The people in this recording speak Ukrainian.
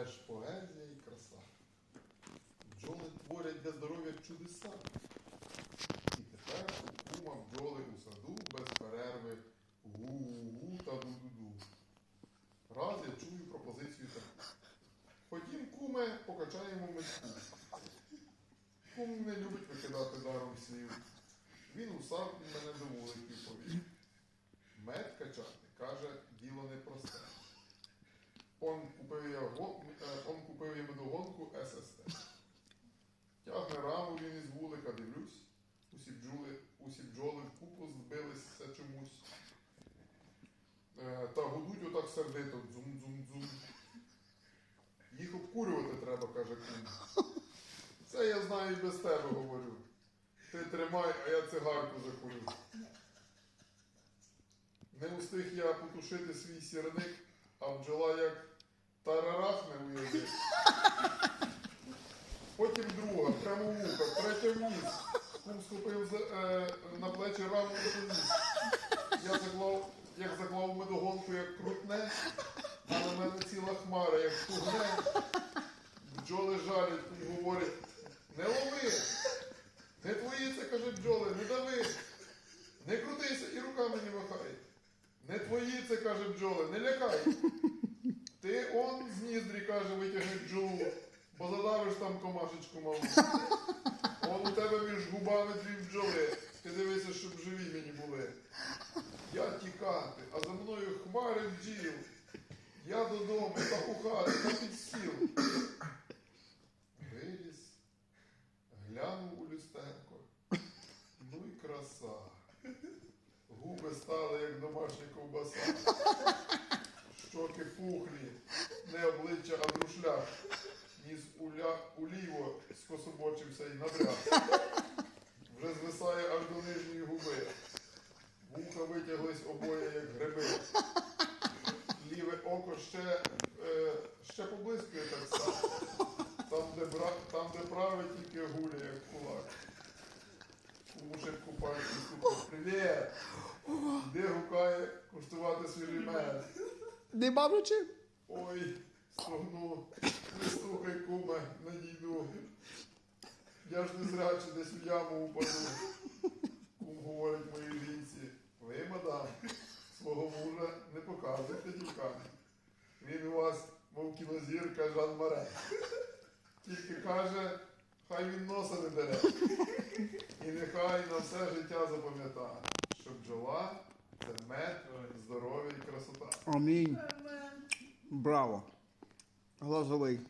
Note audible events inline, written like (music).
Це поезія і краса. Бджоли творять для здоров'я чудеса. І тепер у кума бджоли у саду без перерви гу-гу та ду-ду-ду. Раз я чую пропозицію таку. Ходім, куме, покачаємо метку. Кум не любить викидати даром слів. Він усав і мене до вуликів повів. Мед качати, каже, діло непросте. Он купив я, гон- е, он купив я медогонку ССТ. Тягне раму він із вулика, дивлюсь. Усі бджоли, усі бджоли в купу збилися чомусь. Е, та гудуть отак сердито, дзум-дзум-дзум. Їх обкурювати треба, каже кум. Це я знаю і без тебе говорю. Ти тримай, а я цигарку закурю. Не устиг я потушити свій сірник, а бджола як тарарахне у язик. Кум схопив за- е, на плечі раму і поніс. Я заклав, як заклав медогонку, як крутне, а на мене ціла хмара, як тугне. Бджоли жалять, кум говорить, не лови. Не твої це, каже бджоли, не дави. Не крутися і руками не махай. Не твої це, каже бджоли, не лякай. Ти он з ніздрі, каже, витягни бджолу, бо задавиш там комашечку малу. Дві бджоли. Ти дивися, щоб живі мені були. Я тікати, а за мною хмари бджіл. Я додому, та у хату, та під стіл. Виліз, глянув у люстерко. Ну і краса. Губи стали, як домашня ковбаса. Щоки пухлі, не обличчя, а друшлях. Ніс уля, уліво скособочився і набряг. Витяглись обоє, як гриби. Ліве око ще, е, ще поблискує так само. Там, де, бра... Там, де праве, тільки гуля, як кулак. У шибку пальці. Привіт! Де гукає куштувати свіжий мед? Не бабичи? Ой, стогну, не слухай, куме, не дійду. Я ж не зряче десь в яму упаду. Кум говорить моїй кінозірка Жан Маре. (laughs) Тільки каже, хай він носа не бере. І нехай на все життя запам'ятає, що бджола це мед, здоров'я і красота. Амінь. Браво. Глазовий.